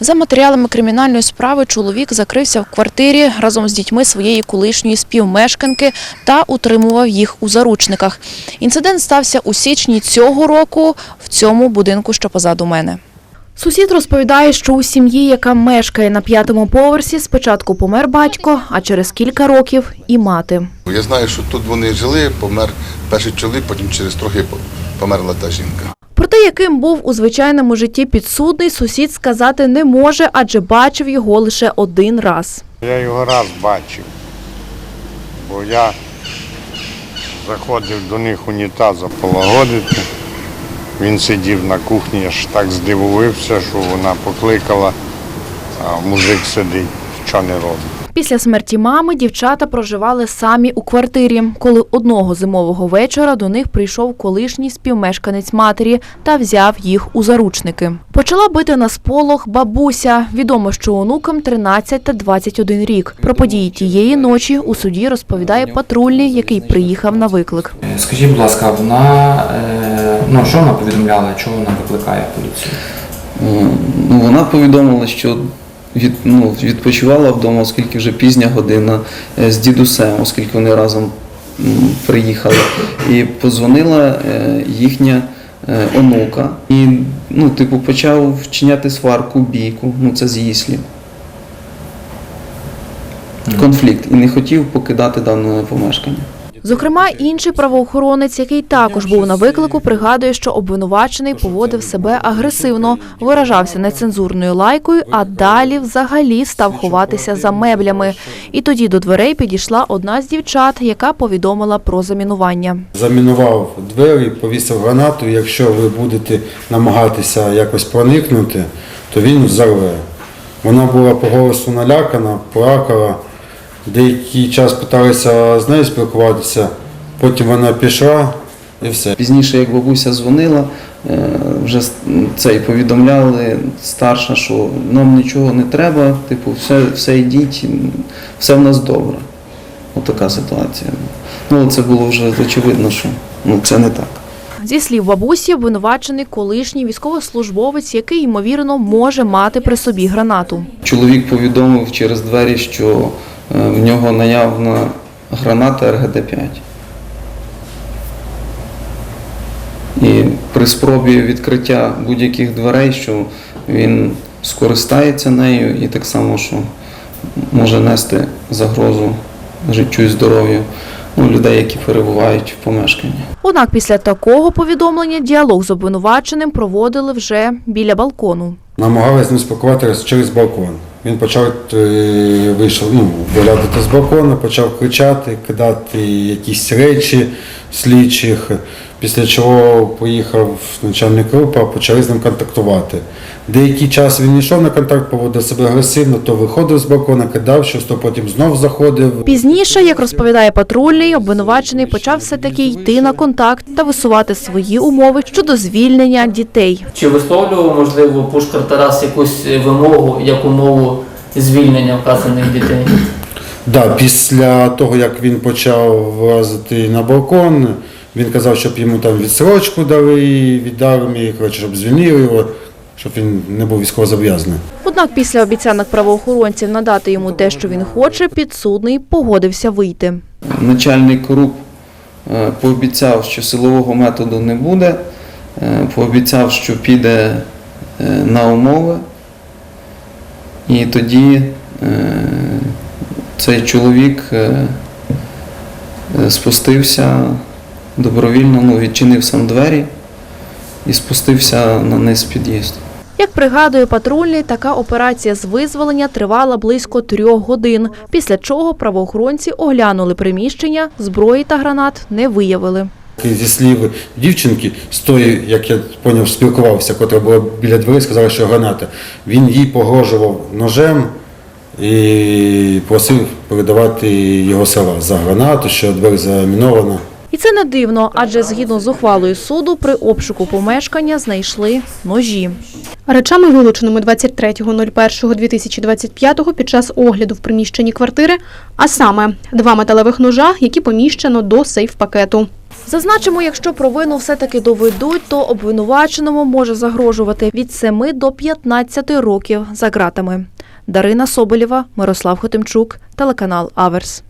За матеріалами кримінальної справи чоловік закрився в квартирі разом з дітьми своєї колишньої співмешканки та утримував їх у заручниках. Інцидент стався у січні цього року в цьому будинку, що позаду мене. Сусід розповідає, що у сім'ї, яка мешкає на п'ятому поверсі, спочатку помер батько, а через кілька років і мати. Я знаю, що тут вони жили, помер перший чоловік, потім через трохи померла та жінка. Проте, яким був у звичайному житті підсудний, сусід сказати не може, адже бачив його лише один раз. Я його раз бачив, бо я заходив до них унітаза полагодити. Він сидів на кухні, я ж так здивувався, що вона покликала, а мужик сидить, що не робить. Після смерті мами дівчата проживали самі у квартирі, коли одного зимового вечора до них прийшов колишній співмешканець матері та взяв їх у заручники. Почала бити на сполох бабуся. Відомо, що онукам 13 та 21 рік. Про події тієї ночі у суді розповідає патрульний, який приїхав на виклик. Скажіть, будь ласка, вона е, ну що вона повідомляла, чого вона викликає поліцію? Е, Ну, вона повідомила, що від, ну, відпочивала вдома, оскільки вже пізня година е, з дідусем, оскільки вони разом приїхали. І позвонила е, їхня е, онука і ну, типу, почав вчиняти сварку, бійку. Ну, це з її слів. Конфлікт і не хотів покидати дане помешкання. Зокрема, інший правоохоронець, який також був на виклику, пригадує, що обвинувачений поводив себе агресивно, виражався нецензурною лайкою, а далі взагалі став ховатися за меблями. І тоді до дверей підійшла одна з дівчат, яка повідомила про замінування. замінував двері, повісив гранату. Якщо ви будете намагатися якось проникнути, то він взорве. Вона була по голосу налякана, плакала. Деякий час питалися з нею спілкуватися, потім вона пішла і все. Пізніше, як бабуся дзвонила, е, вже це і повідомляли старша, що нам нічого не треба, типу, все, все йдіть, все в нас добре. Отака ситуація. Ну, це було вже очевидно, що ну, це не так. Зі слів бабусі, обвинувачений колишній військовослужбовець, який ймовірно може мати при собі гранату. Чоловік повідомив через двері, що в нього наявна граната РГД-5. І при спробі відкриття будь-яких дверей, що він скористається нею і так само, що може нести загрозу життю і здоров'ю ну, людей, які перебувають в помешканні. Однак після такого повідомлення діалог з обвинуваченим проводили вже біля балкону. Намагалися ним спілкуватися через балкон. Він почав е, вийшов, ну, виглядати з балкона, почав кричати, кидати якісь речі слідчих. Після чого поїхав начальник групи, почали з ним контактувати. Деякий час він йшов на контакт, поводив себе агресивно, то виходив з балкона, кидав щось, то потім знов заходив. Пізніше, як розповідає патрульний, обвинувачений почав все-таки йти на контакт та висувати свої умови щодо звільнення дітей. Чи висловлював, можливо, Пушкар Тарас якусь вимогу як умову звільнення вказаних дітей? Да, після того, як він почав вилазити на балкон, він казав, щоб йому там відсрочку дали від армії, коротше, щоб звільнили його, щоб він не був військовозобов'язаний. Однак після обіцянок правоохоронців надати йому те, що він хоче, підсудний погодився вийти. Начальник РУП е, пообіцяв, що силового методу не буде, е, пообіцяв, що піде е, на умови. І тоді цей чоловік спустився добровільно, ну, відчинив сам двері і спустився на низ під'їзду. Як пригадує патрульний, така операція з визволення тривала близько трьох годин, після чого правоохоронці оглянули приміщення, зброї та гранат не виявили. Зі слів дівчинки, з тої, як я зрозумів, спілкувався, котра була біля дверей, сказала, що граната. Він їй погрожував ножем і просив передавати його слова за гранату, що двері замінована. І це не дивно, адже згідно з ухвалою суду при обшуку помешкання знайшли ножі. Речами, вилученими 23.01.2025 під час огляду в приміщенні квартири, а саме два металевих ножа, які поміщено до сейф-пакету. Зазначимо, якщо провину все-таки доведуть, то обвинуваченому може загрожувати від 7 до 15 років за ґратами. Дарина Соболєва, Мирослав Хотимчук, телеканал Аверс.